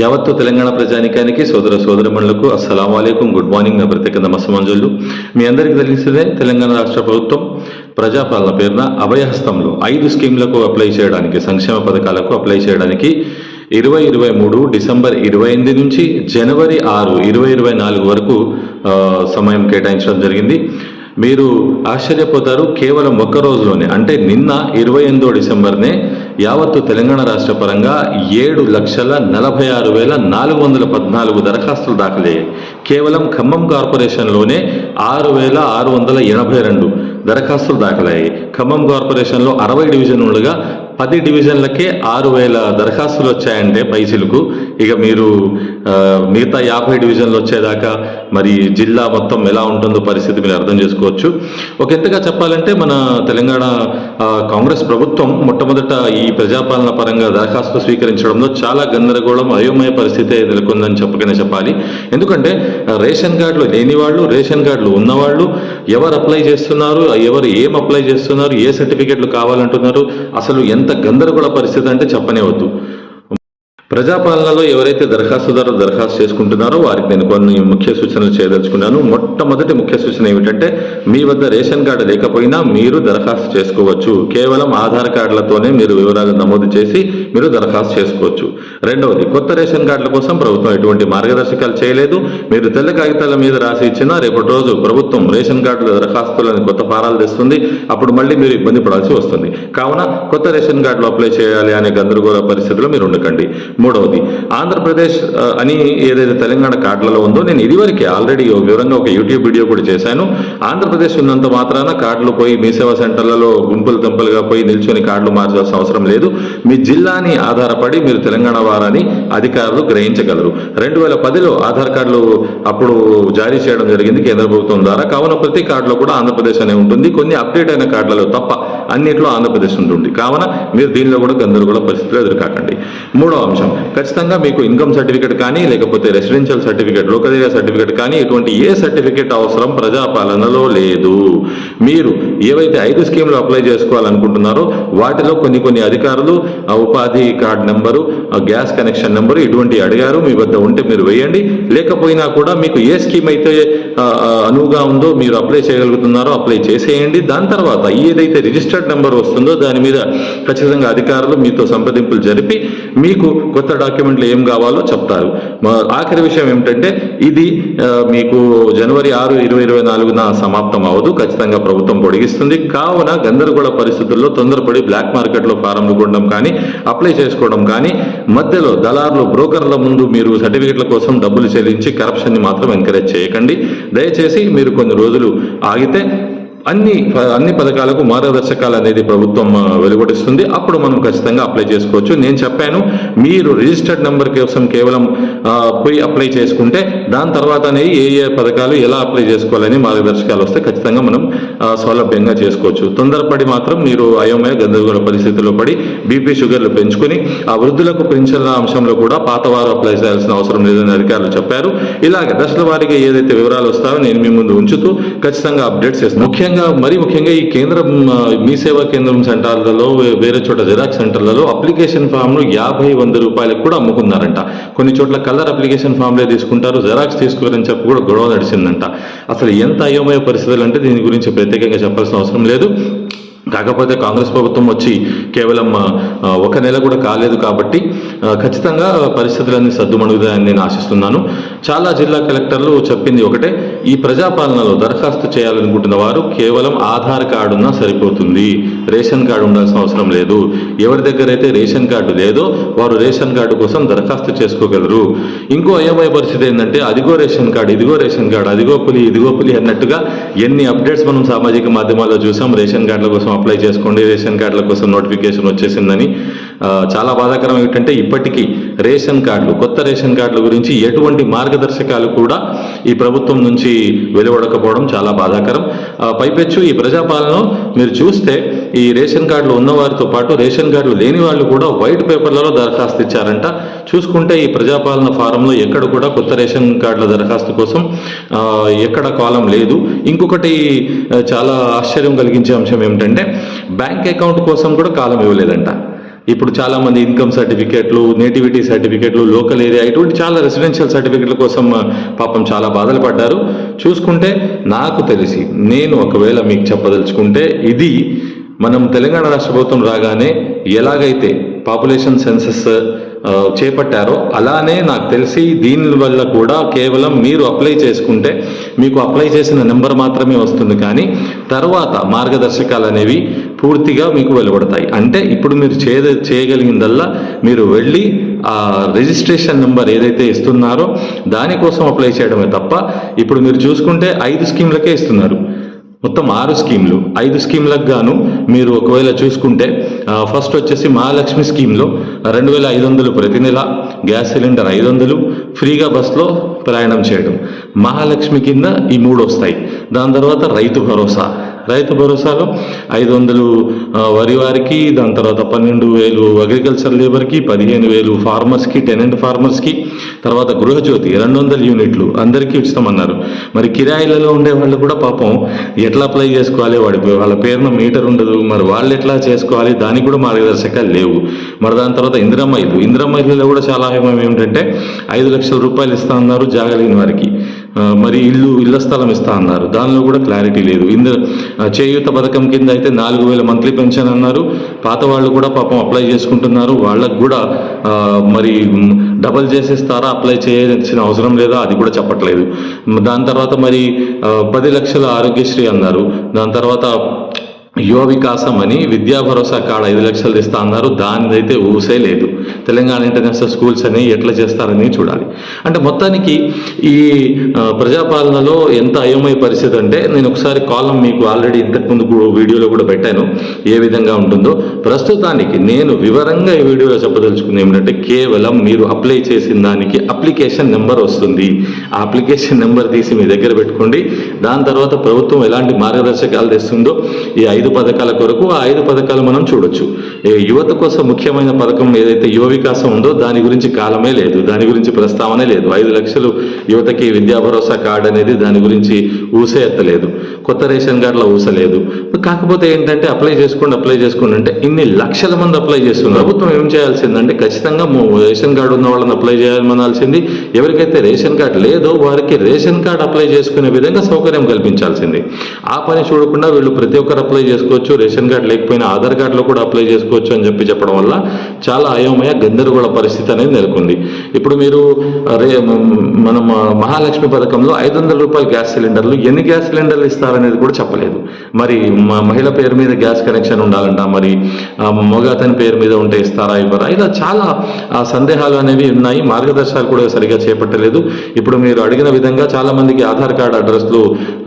యావత్తు తెలంగాణ ప్రజానికానికి సోదర సోదరమణులకు అస్సలం వాలేకుం గుడ్ మార్నింగ్ నా ప్రత్యేక నమస్సమంజులు. మీ అందరికీ తెలిసిందే తెలంగాణ రాష్ట్ర ప్రభుత్వం ప్రజాపాలన పేరున అభయహస్తంలో ఐదు స్కీమ్లకు అప్లై చేయడానికి సంక్షేమ పథకాలకు అప్లై చేయడానికి ఇరవై ఇరవై మూడు డిసెంబర్ ఇరవై ఎనిమిది నుంచి జనవరి ఆరు ఇరవై ఇరవై నాలుగు వరకు సమయం కేటాయించడం జరిగింది. మీరు ఆశ్చర్యపోతారు కేవలం ఒక్క రోజులోనే. అంటే నిన్న ఇరవై ఎనిమిదో డిసెంబర్నే యావత్తు తెలంగాణ రాష్ట్ర పరంగా ఏడు లక్షల నలభై ఆరు వేల నాలుగు వందల పద్నాలుగు దరఖాస్తులు దాఖలయ్యాయి. కేవలం ఖమ్మం కార్పొరేషన్లోనే ఆరు వేల ఆరు వందల ఎనభై రెండు దరఖాస్తులు దాఖలయ్యాయి. ఖమ్మం కార్పొరేషన్లో అరవై డివిజన్ ఉండగా పది డివిజన్లకే ఆరు వేల దరఖాస్తులు వచ్చాయంటే పైసలకు ఇక మీరు మిగతా యాభై డివిజన్లు వచ్చేదాకా మరి జిల్లా మొత్తం ఎలా ఉంటుందో పరిస్థితి మీరు అర్థం చేసుకోవచ్చు. ఒక ఎంతగా చెప్పాలంటే మన తెలంగాణ కాంగ్రెస్ ప్రభుత్వం మొట్టమొదట ఈ ప్రజాపాలన పరంగా దరఖాస్తు స్వీకరించడంలో చాలా గందరగోళం అయోమయ పరిస్థితి నెలకొందని చెప్పకనే చెప్పాలి. ఎందుకంటే రేషన్ కార్డులు లేని వాళ్ళు రేషన్ కార్డులు ఉన్నవాళ్ళు ఎవరు అప్లై చేస్తున్నారు ఎవరు ఏం అప్లై చేస్తున్నారు ఏ సర్టిఫికెట్లు కావాలంటున్నారు అసలు ఎంత గందరగోళ పరిస్థితి అంటే చెప్పనే వద్దు. ప్రజాపాలనలో ఎవరైతే దరఖాస్తుదారులు దరఖాస్తు చేసుకుంటున్నారో వారికి నేను కొన్ని ముఖ్య సూచనలు చేయదలుచుకున్నాను. మొట్టమొదటి ముఖ్య సూచన ఏమిటంటే మీ వద్ద రేషన్ కార్డు లేకపోయినా మీరు దరఖాస్తు చేసుకోవచ్చు. కేవలం ఆధార్ కార్డులతోనే మీరు వివరాలు నమోదు చేసి మీరు దరఖాస్తు చేసుకోవచ్చు. రెండవది కొత్త రేషన్ కార్డుల కోసం ప్రభుత్వం ఎటువంటి మార్గదర్శకాలు చేయలేదు. మీరు తెల్ల కాగితాల మీద రాసి ఇచ్చినా రేపటి రోజు ప్రభుత్వం రేషన్ కార్డుల దరఖాస్తులను కొత్త ఫారాలు తెస్తుంది. అప్పుడు మళ్ళీ మీరు ఇబ్బంది పడాల్సి వస్తుంది. కావున కొత్త రేషన్ కార్డులు అప్లై చేయాలి అనే గందరగోళ పరిస్థితిలో మీరు ఉండకండి. మూడవది ఆంధ్రప్రదేశ్ అని ఏదైతే తెలంగాణ కార్డులలో ఉందో నేను ఇదివరకే ఆల్రెడీ వివరంగా ఒక యూట్యూబ్ వీడియో కూడా చేశాను. ఆంధ్రప్రదేశ్ ఉన్నంత మాత్రాన కార్డులు పోయి మీ సేవా సెంటర్లలో గుంపులు తెంపులుగా పోయి నిల్చొని కార్డులు మార్చాల్సిన అవసరం లేదు. మీ జిల్లాని ఆధారపడి మీరు తెలంగాణ వారని అధికారులు గ్రహించగలరు. రెండు వేల పదిలో ఆధార్ కార్డులు అప్పుడు జారీ చేయడం జరిగింది కేంద్ర ప్రభుత్వం ద్వారా. కావున ప్రతి కార్డులో కూడా ఆంధ్రప్రదేశ్ అనే ఉంటుంది. కొన్ని అప్డేట్ అయిన కార్డులలో తప్ప అన్నిట్లో ఆంధ్రప్రదేశ్ ఉంటుంది కావున మీరు దీనిలో కూడా గందరగోళ పరిస్థితులు ఎదురుకాకండి. మూడో అంశం ఖచ్చితంగా మీకు ఇన్కమ్ సర్టిఫికేట్ కానీ లేకపోతే residential certificate local area certificate కానీ ఇటువంటి ఏ సర్టిఫికేట్ అవసరం ప్రజాపాలనలో లేదు. మీరు ఏవైతే ఐదు స్కీములు అప్లై చేసుకోవాలనుకుంటున్నారో వాటిలో కొన్ని కొన్ని అధికారులు ఆ ఉపాధి కార్డ్ నెంబరు ఆ గ్యాస్ కనెక్షన్ నెంబరు ఇటువంటి అడిగారు. మీ వద్ద ఉంటే మీరు వేయండి. లేకపోయినా కూడా మీకు ఏ స్కీమ్ అయితే అనువుగా ఉందో మీరు అప్లై చేయగలుగుతున్నారో అప్లై చేసేయండి. దాని తర్వాత ఏదైతే రిజిస్టర్ రిజిస్టర్డ్ నెంబర్ వస్తుందో దాని మీద ఖచ్చితంగా అధికారులు మీతో సంప్రదింపులు జరిపి మీకు కొత్త డాక్యుమెంట్లు ఏం కావాలో చెప్తారు. ఆఖరి విషయం ఏమిటంటే ఇది మీకు జనవరి ఆరు ఇరవై ఇరవై నాలుగున సమాప్తం అవ్వదు. ఖచ్చితంగా ప్రభుత్వం పొడిగిస్తుంది. కావున గందరగోళ పరిస్థితుల్లో తొందరపడి బ్లాక్ మార్కెట్లో ఫారంలు కొనడం కానీ అప్లై చేసుకోవడం కానీ మధ్యలో దళారులు బ్రోకర్ల ముందు మీరు సర్టిఫికెట్ల కోసం డబ్బులు చెల్లించి కరప్షన్ని మాత్రం ఎంకరేజ్ చేయకండి. దయచేసి మీరు కొన్ని రోజులు ఆగితే అన్ని అన్ని పథకాలకు మార్గదర్శకాలు అనేది ప్రభుత్వం వెలువడిస్తుంది అప్పుడు మనం ఖచ్చితంగా అప్లై చేసుకోవచ్చు. నేను చెప్పాను మీరు రిజిస్టర్డ్ నెంబర్ కోసం కేవలం పోయి అప్లై చేసుకుంటే దాని తర్వాతనే ఏ ఏ పథకాలు ఎలా అప్లై చేసుకోవాలని మార్గదర్శకాలు వస్తే ఖచ్చితంగా మనం సౌలభ్యంగా చేసుకోవచ్చు. తొందరపడి మాత్రం మీరు అయోమయ గందరగోళ పరిస్థితుల్లో పడి బీపీ షుగర్లు పెంచుకుని ఆ వృద్ధులకు పెన్షన్ల అంశంలో కూడా పాతవారు అప్లై చేయాల్సిన అవసరం లేదని అధికారులు చెప్పారు. ఇలాగ దశల వారీగా ఏదైతే వివరాలు వస్తాయో నేను మీ ముందు ఉంచుతూ ఖచ్చితంగా అప్డేట్స్ చేస్తాను ముఖ్యంగా మరీ ముఖ్యంగా ఈ కేంద్రం మీ సేవా కేంద్రం సెంటర్లలో వేరే చోట జిరాక్స్ సెంటర్లలో అప్లికేషన్ ఫామ్ను యాభై వంద రూపాయలకు కూడా అమ్ముకున్నారంట. కొన్ని చోట్ల కలర్ అప్లికేషన్ ఫామ్లే తీసుకుంటారు జెరాక్స్ తీసుకోరని చెప్పి కూడా గొడవ నడిచిందంట. అసలు ఎంత అయోమయ పరిస్థితులు అంటే దీని గురించి ప్రత్యేకంగా చెప్పాల్సిన అవసరం లేదు. కాకపోతే కాంగ్రెస్ ప్రభుత్వం వచ్చి కేవలం ఒక నెల కూడా కాలేదు కాబట్టి ఖచ్చితంగా పరిస్థితులన్నీ సర్దుమణుగుతాయని నేను ఆశిస్తున్నాను. చాలా జిల్లా కలెక్టర్లు చెప్పింది ఒకటే ఈ ప్రజాపాలనలో దరఖాస్తు చేయాలనుకుంటున్న వారు కేవలం ఆధార్ కార్డు ఉన్నా సరిపోతుంది. రేషన్ కార్డు ఉండాల్సిన అవసరం లేదు. ఎవరి దగ్గర అయితే రేషన్ కార్డు లేదో వారు రేషన్ కార్డు కోసం దరఖాస్తు చేసుకోగలరు. ఇంకో అయోమయ పరిస్థితి ఏంటంటే అదిగో రేషన్ కార్డు ఇదిగో రేషన్ కార్డు అదిగో పులి ఇదిగో పులి అన్నట్టుగా ఎన్ని అప్డేట్స్ మనం సామాజిక మాధ్యమాల్లో చూసాం రేషన్ కార్డుల కోసం అప్లై చేసుకోండి రేషన్ కార్డుల కోసం నోటిఫికేషన్ వచ్చేసిందని. చాలా బాధాకరం ఏమిటంటే ఇప్పటికీ రేషన్ కార్డులు కొత్త రేషన్ కార్డుల గురించి ఎటువంటి మార్గదర్శకాలు కూడా ఈ ప్రభుత్వం నుంచి వెలువడకపోవడం చాలా బాధాకరం. పైపెచ్చు ఈ ప్రజాపాలన మీరు చూస్తే ఈ రేషన్ కార్డులు ఉన్నవారితో పాటు రేషన్ కార్డులు లేని వాళ్ళు కూడా వైట్ పేపర్లలో దరఖాస్తు ఇచ్చారంట. చూసుకుంటే ఈ ప్రజాపాలన ఫారంలో ఎక్కడ కూడా కొత్త రేషన్ కార్డుల దరఖాస్తు కోసం ఎక్కడ కాలం లేదు. ఇంకొకటి చాలా ఆశ్చర్యం కలిగించే అంశం ఏమిటంటే బ్యాంక్ అకౌంట్ కోసం కూడా కాలం ఇవ్వలేదంట. ఇప్పుడు చాలా మంది ఇన్కమ్ సర్టిఫికేట్లు నేటివిటీ సర్టిఫికేట్లు లోకల్ ఏరియా ఇటువంటి చాలా రెసిడెన్షియల్ సర్టిఫికేట్ల కోసం పాపం చాలా బాధలు పడ్డారు. చూసుకుంటే నాకు తెలిసి నేను ఒకవేళ మీకు చెప్పదలుచుకుంటే ఇది మనం తెలంగాణ రాష్ట్ర ప్రభుత్వం రాగానే ఎలాగైతే పాపులేషన్ సెన్సస్ చేపట్టారో అలానే నాకు తెలిసి దీని వల్ల కూడా కేవలం మీరు అప్లై చేసుకుంటే మీకు అప్లై చేసిన నెంబర్ మాత్రమే వస్తుంది. కానీ తర్వాత మార్గదర్శకాలు అనేవి పూర్తిగా మీకు వెలువడతాయి. అంటే ఇప్పుడు మీరు చేయ చేయగలిగిందల్లా మీరు వెళ్ళి ఆ రిజిస్ట్రేషన్ నెంబర్ ఏదైతే ఇస్తున్నారో దానికోసం అప్లై చేయడమే తప్ప ఇప్పుడు మీరు చూసుకుంటే ఐదు స్కీమ్లకే ఇస్తున్నారు. మొత్తం ఆరు స్కీమ్లు. ఐదు స్కీమ్లకు గాను మీరు ఒకవేళ చూసుకుంటే ఫస్ట్ వచ్చేసి మహాలక్ష్మి స్కీమ్లో రెండు వేల ఐదు వందలు ప్రతి నెల గ్యాస్ సిలిండర్ ఐదు వందలు ఫ్రీగా బస్సులో ప్రయాణం చేయడం మహాలక్ష్మి కింద ఈ మూడు వస్తాయి. దాని తర్వాత రైతు భరోసా. రైతు భరోసాలో ఐదు వందలు వరి వారికి దాని తర్వాత పన్నెండు వేలు అగ్రికల్చర్ లేబర్కి పదిహేను వేలు ఫార్మర్స్కి టెనెంట్ ఫార్మర్స్కి తర్వాత గృహజ్యోతి రెండు వందల యూనిట్లు అందరికీ ఉచితమన్నారు. మరి కిరాయిలలో ఉండే వాళ్ళు కూడా పాపం ఎట్లా అప్లై చేసుకోవాలి? వాడి వాళ్ళ పేరున మీటర్ ఉండదు. మరి వాళ్ళు ఎట్లా చేసుకోవాలి? దానికి కూడా మార్గదర్శకాలు లేవు. మరి దాని తర్వాత ఇందిరమ్మ ఇల్లు. ఇందిరమ్మ ఇల్లులో కూడా చాలా ఏమేమి ఏమిటంటే ఐదు లక్షల రూపాయలు ఇస్తా అన్నారు జాగలేని వారికి. మరి ఇల్లు ఇళ్ళ స్థలం ఇస్తా అన్నారు. దానిలో కూడా క్లారిటీ లేదు. ఇందు చేయూత పథకం కింద అయితే నాలుగు వేల మంత్లీ పెన్షన్ అన్నారు. పాత వాళ్ళు కూడా పాపం అప్లై చేసుకుంటున్నారు. వాళ్ళకు కూడా మరి డబల్ చేసేస్తారా అప్లై చేయాల్సిన అవసరం లేదా అది కూడా చెప్పట్లేదు. దాని తర్వాత మరి పది లక్షల ఆరోగ్యశ్రీ అన్నారు. దాని తర్వాత యువ వికాసం అని విద్యా భరోసా కార్డు ఐదు లక్షలు ఇస్తా అన్నారు. దానిదైతే ఊసే లేదు. తెలంగాణ ఇంటర్నేషనల్ స్కూల్స్ అని ఎట్లా చేస్తారని చూడాలి. అంటే మొత్తానికి ఈ ప్రజాపాలనలో ఎంత అయోమయ పరిస్థితి అంటే నేను ఒకసారి కాలం మీకు ఆల్రెడీ ఇంతకుముందు వీడియోలో కూడా పెట్టాను. ఏ విధంగా ఉంటుందో. ప్రస్తుతానికి నేను వివరంగా ఈ వీడియోలో చెప్పదలుచుకుంది ఏమిటంటే కేవలం మీరు అప్లై చేసిన దానికి అప్లికేషన్ నెంబర్ వస్తుంది. ఆ అప్లికేషన్ నెంబర్ తీసి మీ దగ్గర పెట్టుకోండి. దాని తర్వాత ప్రభుత్వం ఎలాంటి మార్గదర్శకాలు తెస్తుందో ఈ ఐదు పథకాల కొరకు ఆ ఐదు పథకాలు మనం చూడొచ్చు. యువత కోసం ముఖ్యమైన పథకం ఏదైతే యువ వికాసం ఉందో దాని గురించి కాలమే లేదు. దాని గురించి ప్రస్తావనే లేదు. ఐదు లక్షలు యువతకి విద్యా భరోసా కార్డు అనేది దాని గురించి ఊసే ఎత్తలేదు కొత్త రేషన్ కార్డులో ఊసలేదు. కాకపోతే ఏంటంటే అప్లై చేసుకోండి అప్లై చేసుకోండి అంటే ఇన్ని లక్షల మంది అప్లై చేస్తున్నారు. ప్రభుత్వం ఏం చేయాల్సిందంటే ఖచ్చితంగా రేషన్ కార్డు ఉన్న వాళ్ళని అప్లై చేయాలనాల్సింది ఎవరికైతే రేషన్ కార్డు లేదో వారికి రేషన్ కార్డు అప్లై చేసుకునే విధంగా సౌకర్యం కల్పించాల్సింది. ఆ పని చూడకుండా వీళ్ళు ప్రతి ఒక్కరు అప్లై చేసుకోవచ్చు. రేషన్ కార్డు లేకపోయినా ఆధార్ కార్డులో కూడా అప్లై చేసుకోవచ్చు అని చెప్పి చెప్పడం వల్ల చాలా అయోమయ గందరగోళ పరిస్థితి అనేది నెలకొంది. ఇప్పుడు మీరు రే మనం మహాలక్ష్మి పథకంలో ఐదు వందల రూపాయల గ్యాస్ సిలిండర్లు ఎన్ని గ్యాస్ సిలిండర్లు ఇస్తారు? ఉండాలనేది కూడా చెప్పలేదు. మరి మహిళ పేరు మీద గ్యాస్ కనెక్షన్ ఉండాలంట మరి ఆ, మగ అతని పేరు మీద ఉంటే ఇస్తారా ఇవ్వరా? ఇలా చాలా ఆ, సందేహాలు అనేవి ఉన్నాయి. మార్గదర్శకాలు కూడా సరిగా చేపట్టలేదు. ఇప్పుడు మీరు అడిగిన విధంగా చాలా మందికి ఆధార్ కార్డ్ అడ్రస్లు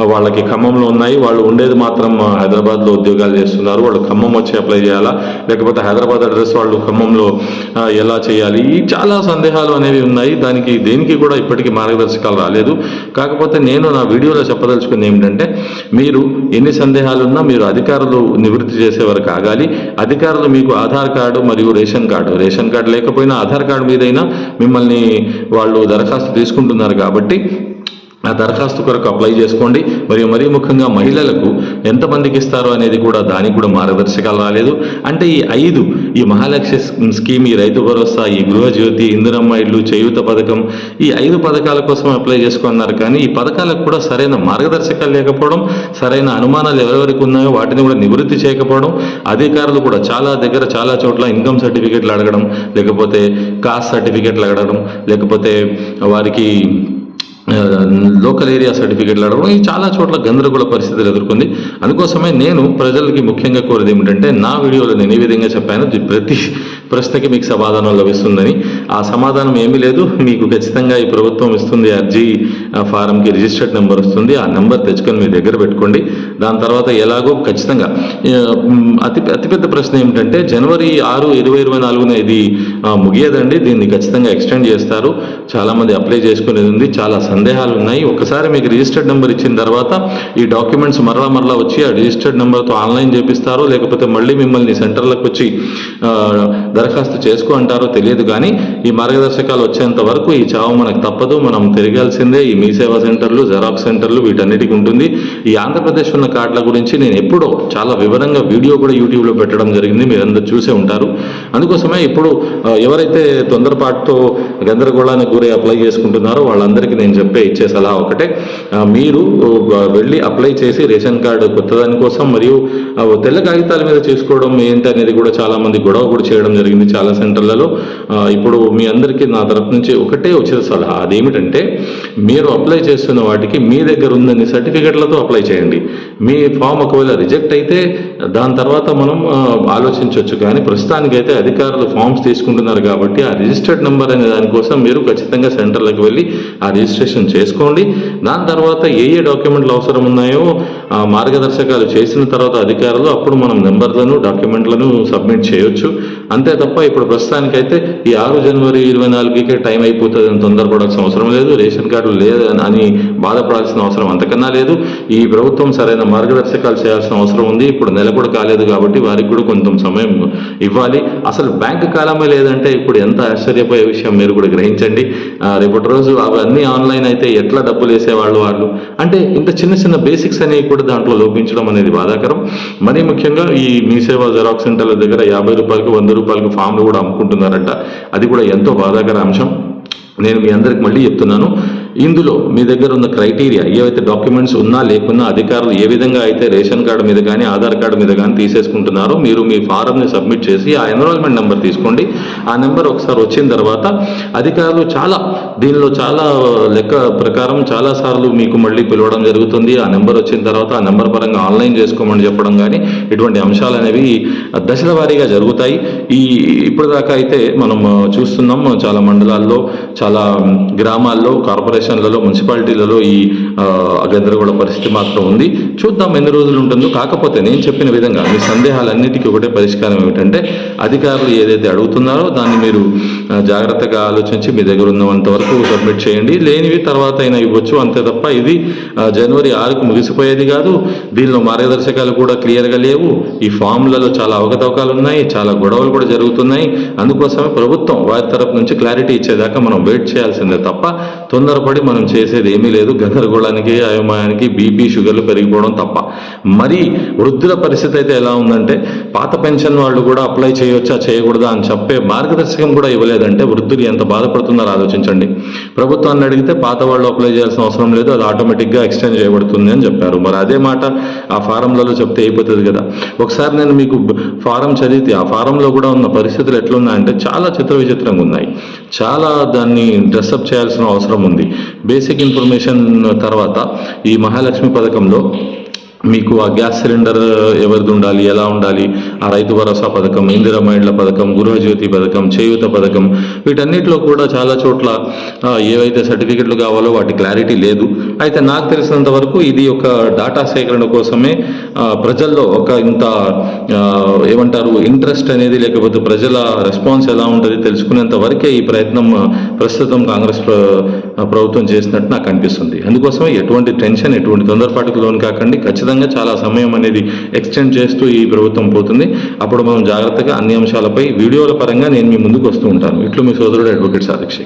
వాళ్ళకి ఖమ్మంలో ఉన్నాయి. వాళ్ళు ఉండేది మాత్రం హైదరాబాద్లో ఉద్యోగాలు చేస్తున్నారు. వాళ్ళు ఖమ్మం వచ్చి అప్లై చేయాలా? లేకపోతే హైదరాబాద్ అడ్రస్ వాళ్ళు ఖమ్మంలో ఎలా చేయాలి? ఈ చాలా సందేహాలు అనేవి ఉన్నాయి. దానికి దేనికి కూడా ఇప్పటికీ మార్గదర్శకాలు రాలేదు. కాకపోతే నేను నా వీడియోలో చెప్పదలుచుకుంది ఏమిటంటే మీరు ఎన్ని సందేహాలున్నా మీరు అధికారులు నివృత్తి చేసే వరకు ఆగాలి అధికారులు మీకు ఆధార్ కార్డు మరియు రేషన్ కార్డు. రేషన్ కార్డు లేకపోయినా ఆధార్ కార్డు మీదైనా మిమ్మల్ని వాళ్ళు దరఖాస్తు తీసుకుంటున్నారు కాబట్టి ఆ దరఖాస్తు కొరకు అప్లై చేసుకోండి. మరియు మరీ ముఖ్యంగా మహిళలకు ఎంతమందికి ఇస్తారో అనేది కూడా దానికి కూడా మార్గదర్శకాలు రాలేదు. అంటే ఈ ఐదు ఈ మహాలక్ష్మి స్కీమ్ ఈ రైతు భరోసా ఈ గృహజ్యోతి ఇందిరమ్మ ఇల్లు చేయూత పథకం ఈ ఐదు పథకాల కోసం అప్లై చేసుకున్నారు. కానీ ఈ పథకాలకు కూడా సరైన మార్గదర్శకాలు లేకపోవడం సరైన అనుమానాలు ఎవరెవరికి ఉన్నాయో వాటిని కూడా నివృత్తి చేయకపోవడం అధికారులు కూడా చాలా దగ్గర చాలా చోట్ల ఇన్కమ్ సర్టిఫికెట్లు అడగడం లేకపోతే కాస్ట్ సర్టిఫికెట్లు అడగడం లేకపోతే వారికి లోకల్ ఏరియా సర్టిఫికెట్లు అడగడం ఈ చాలా చోట్ల గందరగోళ పరిస్థితులు ఎదుర్కొంది. అందుకోసమే నేను ప్రజలకి ముఖ్యంగా కోరేది ఏమిటంటే నా వీడియోలో నేను ఏ విధంగా చెప్పాను ప్రతి ప్రశ్నకి మీకు సమాధానం లభిస్తుందని ఆ సమాధానం ఏమీ లేదు. మీకు ఖచ్చితంగా ఈ ప్రభుత్వం ఇస్తుంది అర్జీ ఫారంకి రిజిస్టర్డ్ నెంబర్ వస్తుంది. ఆ నెంబర్ తెచ్చుకొని మీ దగ్గర పెట్టుకోండి. దాని తర్వాత ఎలాగో ఖచ్చితంగా అతి అతిపెద్ద ప్రశ్న ఏమిటంటే జనవరి ఆరు ఇరవై ఇరవై నాలుగున ఇది ముగియదండి. దీన్ని ఖచ్చితంగా ఎక్స్టెండ్ చేస్తారు. చాలా మంది అప్లై చేసుకునేది ఉంది. చాలా సందేహాలు ఉన్నాయి. ఒకసారి మీకు రిజిస్టర్డ్ నెంబర్ ఇచ్చిన తర్వాత ఈ డాక్యుమెంట్స్ మరలా మరలా వచ్చి ఆ రిజిస్టర్డ్ నెంబర్తో ఆన్లైన్ చేపిస్తారో లేకపోతే మళ్ళీ మిమ్మల్ని సెంటర్లకు వచ్చి దరఖాస్తు చేసుకో అంటారో తెలియదు కానీ ఈ మార్గదర్శకాలు వచ్చేంత వరకు ఈ చావు మనకు తప్పదు. మనం తిరగాల్సిందే ఈ మీ సేవా సెంటర్లు జెరాక్స్ సెంటర్లు వీటన్నిటికి ఉంటుంది. ఈ ఆంధ్రప్రదేశ్ ఉన్న కార్డుల గురించి నేను ఎప్పుడో చాలా వివరంగా వీడియో కూడా యూట్యూబ్లో పెట్టడం జరిగింది మీరందరూ చూసే ఉంటారు. అందుకోసమే ఇప్పుడు ఎవరైతే తొందరపాటుతో గందరగోళానికి గురై అప్లై చేసుకుంటున్నారో వాళ్ళందరికీ నేను చెప్పే ఇచ్చే సలహా ఒకటే. మీరు వెళ్ళి అప్లై చేసి రేషన్ కార్డు కొత్త దానికోసం మరియు తెల్ల కాగితాల మీద చేసుకోవడం ఏంటి అనేది కూడా చాలా మంది గొడవ కూడా చేయడం జరిగింది చాలా సెంటర్లలో. ఇప్పుడు మీ అందరికీ నా తరపు నుంచి ఒకటే వచ్చిన సలహా. అదేమిటంటే మీరు అప్లై చేస్తున్న వాటికి మీ దగ్గర ఉందని సర్టిఫికెట్లతో అప్లై చేయండి. మీ ఫామ్ ఒకవేళ రిజెక్ట్ అయితే దాని తర్వాత మనం ఆలోచించవచ్చు కానీ ప్రస్తుతానికైతే అధికారులు ఫామ్స్ తీసుకుంటున్నారు కాబట్టి ఆ రిజిస్టర్డ్ నెంబర్ అనే దానికోసం మీరు ఖచ్చితంగా సెంటర్లకు వెళ్ళి ఆ రిజిస్ట్రేషన్ చేసుకోండి. దాని తర్వాత ఏ ఏ డాక్యుమెంట్లు అవసరం ఉన్నాయో ఆ మార్గదర్శకాలు చేసిన తర్వాత అధికారులు అప్పుడు మనం నెంబర్లను డాక్యుమెంట్లను సబ్మిట్ చేయొచ్చు. అంతే తప్ప ఇప్పుడు ప్రస్తుతానికైతే ఈ ఆరు జనవరి ఇరవై నాలుగుకే టైం అయిపోతుంది అని తొందరపడాల్సిన అవసరం లేదు. రేషన్ కార్డు లేదని అని బాధపడాల్సిన అవసరం అంతకన్నా లేదు. ఈ ప్రభుత్వం సరైన మార్గదర్శకాలు చేయాల్సిన అవసరం ఉంది. ఇప్పుడు నెల కూడా కాలేదు కాబట్టి వారికి కూడా కొంచెం సమయం ఇవ్వాలి. అసలు బ్యాంక్ కాలమే లేదంటే ఇప్పుడు ఎంత ఆశ్చర్యపోయే విషయం మీరు కూడా గ్రహించండి. రేపటి రోజు అవన్నీ ఆన్లైన్ అయితే ఎట్లా డబ్బులు వేసేవాళ్ళు వాళ్ళు? అంటే ఇంత చిన్న చిన్న బేసిక్స్ అనేవి కూడా దాంట్లో లోపించడం అనేది బాధాకరం. మరీ ముఖ్యంగా ఈ మీ సేవ జెరాక్స్ సెంటర్ల దగ్గర యాభై రూపాయలకు వంద రూపాయలకు ఫామ్లు కూడా అమ్ముకుంటున్నారంట. అది కూడా ఎంతో బాధాకర అంశం. నేను మీ అందరికి మళ్ళీ చెప్తున్నాను. ఇందులో మీ దగ్గర ఉన్న క్రైటీరియా ఏవైతే డాక్యుమెంట్స్ ఉన్నా లేకున్నా అధికారులు ఏ విధంగా అయితే రేషన్ కార్డు మీద కానీ ఆధార్ కార్డు మీద కానీ తీసేసుకుంటున్నారో మీరు మీ ఫారంని సబ్మిట్ చేసి ఆ ఎన్రోల్మెంట్ నెంబర్ తీసుకోండి. ఆ నెంబర్ ఒకసారి వచ్చిన తర్వాత అధికారులు చాలా దీనిలో చాలా లెక్క ప్రకారం చాలా సార్లు మీకు మళ్ళీ పిలవడం జరుగుతుంది. ఆ నెంబర్ వచ్చిన తర్వాత ఆ నెంబర్ పరంగా ఆన్లైన్ చేసుకోమని చెప్పడం కానీ ఇటువంటి అంశాలు అనేవి దశల వారీగా జరుగుతాయి. ఈ ఇప్పటిదాకా అయితే మనం చూస్తున్నాం చాలా మండలాల్లో చాలా గ్రామాల్లో కార్పొరేషన్లలో మున్సిపాలిటీలలో ఈ గందరగోళ పరిస్థితి మాత్రం ఉంది. చూద్దాం ఎన్ని రోజులు ఉంటుందో. కాకపోతే నేను చెప్పిన విధంగా మీ సందేహాలన్నిటికీ ఒకటే పరిష్కారం ఏమిటంటే అధికారులు ఏదైతే అడుగుతున్నారో దాన్ని మీరు జాగ్రత్తగా ఆలోచించి మీ దగ్గర ఉన్నంత వరకు సబ్మిట్ చేయండి. లేనివి తర్వాత అయినా ఇవ్వచ్చు అంతే తప్ప ఇది జనవరి ఆరుకు ముగిసిపోయేది కాదు. దీనిలో మార్గదర్శకాలు కూడా క్లియర్గా లేవు. ఈ ఫామ్లలో చాలా అవకతవకాలు ఉన్నాయి చాలా గొడవలు కూడా జరుగుతున్నాయి. అందుకోసమే ప్రభుత్వం వారి తరపు నుంచి క్లారిటీ ఇచ్చేదాకా మనం వెయిట్ చేయాల్సిందే తప్ప తొందరపడి మనం చేసేది ఏమీ లేదు. గందరగోళానికి అయోమయానికి బీపీ షుగర్లు పెరిగిపోవడం తప్ప. మరి వృద్ధుల పరిస్థితి అయితే ఎలా ఉందంటే పాత పెన్షన్ వాళ్ళు కూడా అప్లై చేయొచ్చా చేయకూడదా అని చెప్పే మార్గదర్శకం కూడా ఇవ్వలేదంటే వృద్ధులు ఎంత బాధపడుతున్నారో ఆలోచించండి. ప్రభుత్వాన్ని అడిగితే పాత వాళ్ళు అప్లై చేయాల్సిన అవసరం లేదు అది ఆటోమేటిక్గా ఎక్స్టెండ్ చేయబడుతుంది అని చెప్పారు. మరి అదే మాట ఆ ఫారంలలో చెప్తే అయిపోతుంది కదా. ఒకసారి నేను మీకు ఫారం చదివితే ఆ ఫారంలో కూడా ఉన్న పరిస్థితులు ఎట్లున్నాయంటే చాలా చిత్ర విచిత్రంగా ఉన్నాయి. చాలా దాన్ని డ్రెస్అప్ చేయాల్సిన అవసరం ఉంది. బేసిక్ ఇన్ఫర్మేషన్ తర్వాత ఈ మహాలక్ష్మి పథకంలో మీకు ఆ గ్యాస్ సిలిండర్ ఎవరిది ఉండాలి ఎలా ఉండాలి ఆ రైతు భరోసా పథకం ఇందిరా మహిళల పథకం గృహజ్యోతి పథకం చేయూత పథకం వీటన్నిటిలో కూడా చాలా చోట్ల ఏవైతే సర్టిఫికెట్లు కావాలో వాటి క్లారిటీ లేదు. అయితే నాకు తెలిసినంత వరకు ఇది ఒక డాటా సేకరణ కోసమే ఆ, ప్రజల్లో ఒక ఇంత ఆ, ఏమంటారు ఇంట్రెస్ట్ అనేది లేకపోతే ప్రజల రెస్పాన్స్ ఎలా ఉంటుంది తెలుసుకునేంత వరకే ఈ ప్రయత్నం ప్రస్తుతం కాంగ్రెస్ ప్రభుత్వం చేసినట్టు నాకు అనిపిస్తుంది. అందుకోసమే ఎటువంటి టెన్షన్ ఎటువంటి తొందరపాటుకు లోన్ కాకండి. ఖచ్చితంగా చాలా సమయం అనేది ఎక్స్టెండ్ చేస్తూ ఈ ప్రభుత్వం పోతుంది. అప్పుడు మనం జాగ్రత్తగా అన్ని అంశాలపై వీడియోల పరంగా నేను మీ ముందుకు వస్తూ ఉంటాను. ఇట్లు మీ సోదరుడు అడ్వకేట్ సాధిక్షి.